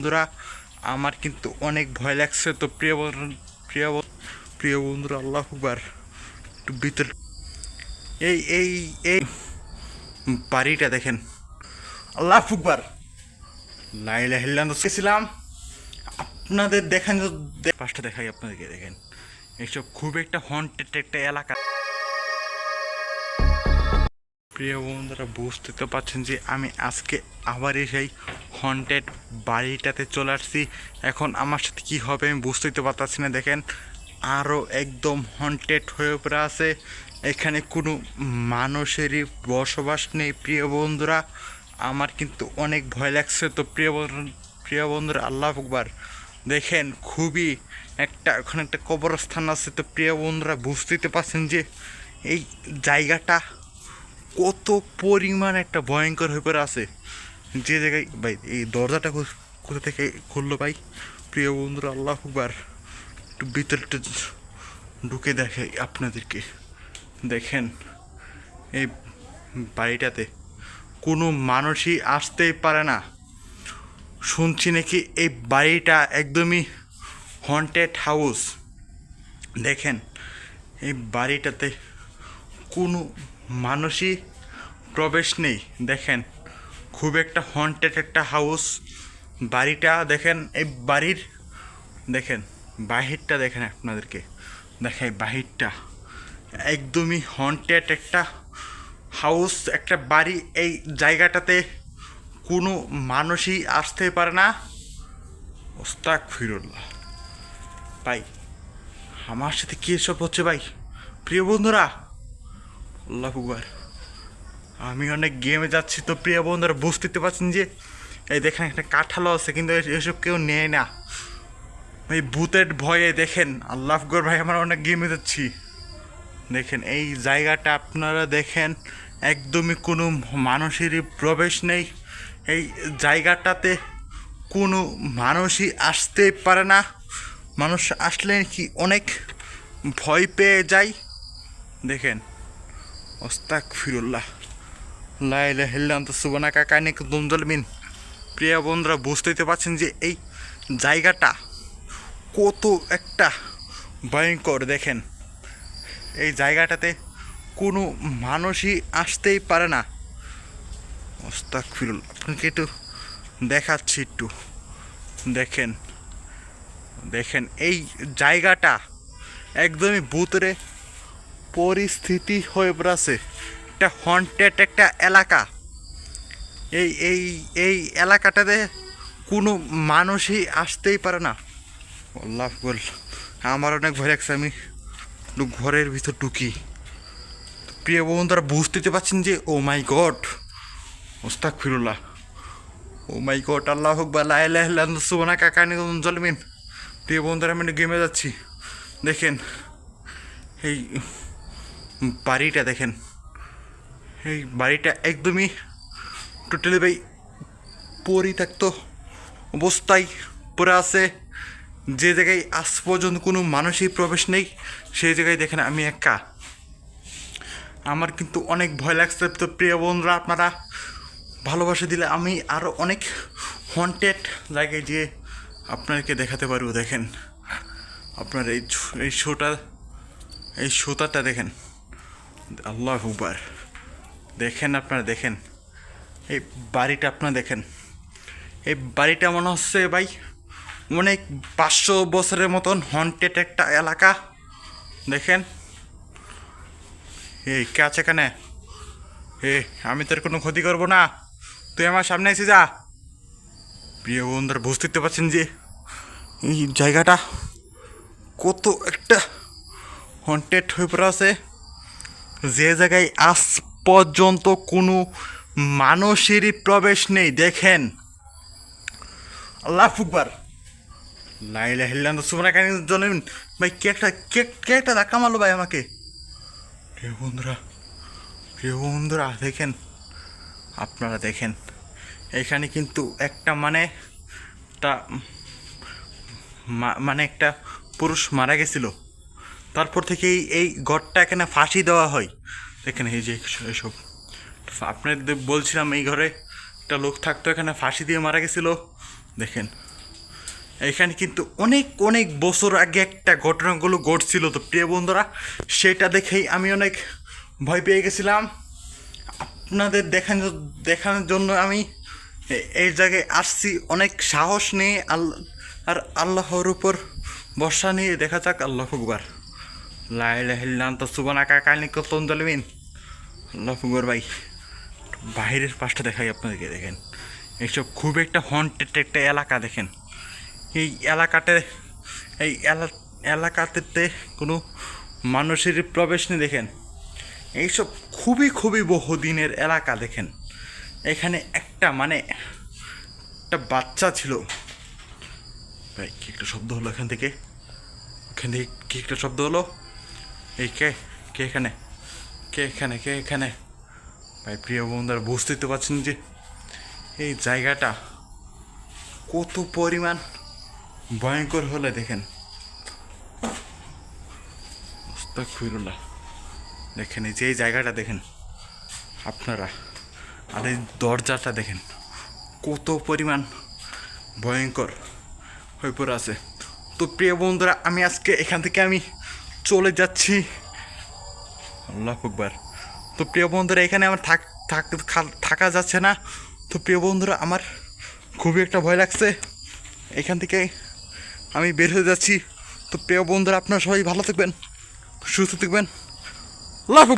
বন্ধুরা, আমার কিন্তু অনেক ভয় লাগছে। তো প্রিয় প্রিয় প্রিয় বন্ধুরা, আল্লাহ আকবার। একটু ভিতর এই এই এই বাড়িটা দেখেন। আল্লাহ আকবার। লাইলা হিল্লান গেছিলাম। আপনাদের দেখেন পাঁচটা দেখাই আপনাদেরকে, দেখেন। এইসব খুব একটা হন্টেড একটা এলাকা। প্রিয় বন্ধুরা, বুঝতে তো পারছেন যে আমি আজকে আবার সেই হন্টেড বাড়িটাতে চলে আসছি। এখন আমার সাথে কী হবে আমি বুঝতেই তো পারতাছি না। দেখেন আরও একদম হন্টেড হয়ে পড়ে আছে। এখানে কোনো মানুষেরই বসবাস নেই, প্রিয় বন্ধুরা। আমার কিন্তু অনেক ভয় লাগছে তো, প্রিয় প্রিয় বন্ধুরা, আল্লাহ আকবার। দেখেন, খুবই একটা, ওখানে একটা কবরস্থান আছে তো, প্রিয় বন্ধুরা, বুঝতেই তো পারছেন যে এই জায়গাটা কত পরিমাণ একটা ভয়ঙ্কর হয়ে পড়ে আছে। যে জায়গায় ভাই, এই দরজাটা কোথা থেকে খুললো ভাই? প্রিয় বন্ধুরা, আল্লাহ আকবার। একটু ভিতরে একটু ঢুকে দেখে আপনাদেরকে। দেখেন, এই বাড়িটাতে কোনো মানুষই আসতেই পারে না। শুনছি নাকি এই বাড়িটা একদমই হন্টেড হাউস দেখেন, এই বাড়িটাতে কোনো মানুষই প্রবেশ নেই, দেখেন। খুব একটা হন্টেড একটা হাউস বাড়িটা দেখেন, এই বাড়ির, দেখেন, বাহিরটা দেখেন আপনাদেরকে। দেখাই বাহিরটা। একদমই হন্টেড একটা হাউস একটা বাড়ি। এই জায়গাটাতে কোনো মানুষই আসতে পারে না। ওস্তাক ফিরুল্লাহ। ভাই, আমার সাথে কী এসব হচ্ছে ভাই? প্রিয় বন্ধুরা আল্লাহ আমি অনেক গেমে যাচ্ছি তো প্রিয় বন্ধুরা বুঝতে পারছেন যে এই দেখেন একটা কাঠালো আছে, কিন্তু এসব কেউ নেয় না। এই ভূতের ভয়ে দেখেন, আল্লাহ আকবর ভাই, আমরা অনেক গেমে যাচ্ছি। দেখেন, এই জায়গাটা আপনারা দেখেন, একদমই কোনো মানুষেরই প্রবেশ নেই। এই জায়গাটাতে কোনো মানুষই আসতেই পারে না। মানুষ আসলে কি অনেক ভয় পেয়ে যায়। দেখেন ওস্তাক ফিরুল্লাহ লাইলা হিল্লান্ত সুবানা কাকানি দুমজলমিন প্রিয় বন্ধুরা, বুঝতেই তো পারছেন যে এই জায়গাটা কত একটা ভয়ঙ্কর, দেখেন। এই জায়গাটাতে কোনো মানুষই আসতেই পারে না। ওস্তাক ফিরুল আপনাকে একটু দেখাচ্ছি একটু। দেখেন দেখেন, এই জায়গাটা একদমই ভূতরে পরিস্থিতি হয়ে পড়েছে। একটা হন্টেড একটা এলাকা। এই এই এই এলাকাটাতে কোনো মানুষই আসতেই পারে না। আল্লাহ বল, আমার অনেক ভয় লাগছে, আমি ঘরের ভিতর ঢুকি। প্রিয় বন্ধুরা বুঝতে পারছেন যে ও মাই গড ওস্তাক ফিরুল্লাহ ও মাই গড আল্লাহ হোক বা লাই লাইলাহ সুবানা কাকানি জলমিন। প্রিয় বন্ধুরা, আমি গেমে যাচ্ছি। দেখেন, এই বাড়িটা দেখেন। এই বাড়িটা একদমই টোটালি ভাই পরিত্যক্ত অবস্থায় পড়ে আছে। যে জায়গায় আজ পর্যন্ত কোনো মানুষই প্রবেশ নেই, সেই জায়গায় দেখেন আমি একা। আমার কিন্তু অনেক ভয় লাগছে। তো প্রিয় বন্ধুরা, আপনারা ভালোবাসা দিলে আমি আরও অনেক হন্টেড জায়গায় গিয়ে আপনাদেরকে দেখাতে পারব। দেখেন, আপনার এই এই শোটা, এই সুতাটা দেখেন। আল্লাহ হুবার দেখেন আপনারা, দেখেন। এই বাড়িটা আপনারা দেখেন। এই বাড়িটা মনে হচ্ছে ভাই অনেক পাঁচশো বছরের মতন হন্টেড একটা এলাকা। দেখেন। এই কে আছে এখানে? এ, আমি তোর কোনো ক্ষতি করব না। তুই আমার সামনে এসে যা। প্রিয় বন্ধুরা, বুঝতে পারছেন যে এই জায়গাটা কত একটা হন্টেড হয়ে পড়া আছে। যে জায়গায় আজ পর্যন্ত কোনো মানুষেরই প্রবেশ নেই, দেখেন। আল্লাহ ফুকবার লাইলা হিল্লান সুমনা কানি জনেন ভাই, কে একটা কে কে একটা ধাক্কা মারলো ভাই আমাকে? প্রিয় বন্ধুরা প্রিয় বন্ধুরা, দেখেন, আপনারা দেখেন, এখানে কিন্তু একটা মানে একটা মানে একটা পুরুষ মারা গেছিল। তারপর থেকেই এই ঘরটা এখানে ফাঁসি দেওয়া হয়। এখানে এই যে এসব। আপনাদের বলছিলাম এই ঘরে একটা লোক থাকতো, এখানে ফাঁসি দিয়ে মারা গেছিল। দেখেন। এখানে কিন্তু অনেক অনেক বছর আগে একটা ঘটনাগুলো ঘটছিল তো, প্রিয় বন্ধুরা, সেটা দেখেই আমি অনেক ভয় পেয়ে গেছিলাম। আপনাদের দেখানো, দেখানোর জন্য আমি এই জায়গায় আসছি। অনেক সাহস নিয়ে আল্লাহ আর আল্লাহর উপর বর্ষা নিয়ে দেখা যাক, আল্লাহ ফুকবার লাইলাম তো সুবানা কাকানি কতন দলবিন আল্লাহ ফুকবার ভাই। বাইরের পাশটা দেখাই আপনাদেরকে, দেখেন। এইসব খুব একটা হন্টেড একটা এলাকা, দেখেন। এই এলাকাতে, এই এলা- এলাকাতে কোনো মানুষের প্রবেশ নেই, দেখেন। এইসব খুবই খুবই বহুদিনের এলাকা, দেখেন। এখানে একটা মানে একটা বাচ্চা ছিল। ভাই, কি একটা শব্দ হলো এখান থেকে? এখান থেকে কি একটা শব্দ হলো? এই কে? কে এখানে? কে এখানে? কে এখানে? ভাই, প্রিয় বন্ধুরা, বুঝতেই তো পারছেন যে এই জায়গাটা কত পরিমাণ ভয়ঙ্কর হলে দেখেন। আস্তাগফিরুল্লাহ দেখেন, এই যে এই জায়গাটা দেখেন, আপনারা, আর এই দরজাটা দেখেন, কত পরিমাণ ভয়ঙ্কর হয়ে পড়ে আছে। তো প্রিয় বন্ধুরা, আমি আজকে এখান থেকে আমি চলে যাচ্ছি। আল্লাহ একবার তো প্রিয় বন্ধুরা, এখানে আমার থাক, থাক- থাকা যাচ্ছে না। তো প্রিয় বন্ধুরা, আমার খুবই একটা ভয় লাগছে। এখান থেকে আমি বের হয়ে যাচ্ছি। তো প্রিয় বন্ধুরা, আপনারা সবাই ভালো থাকবেন, সুস্থ থাকবেন। আল্লাহ।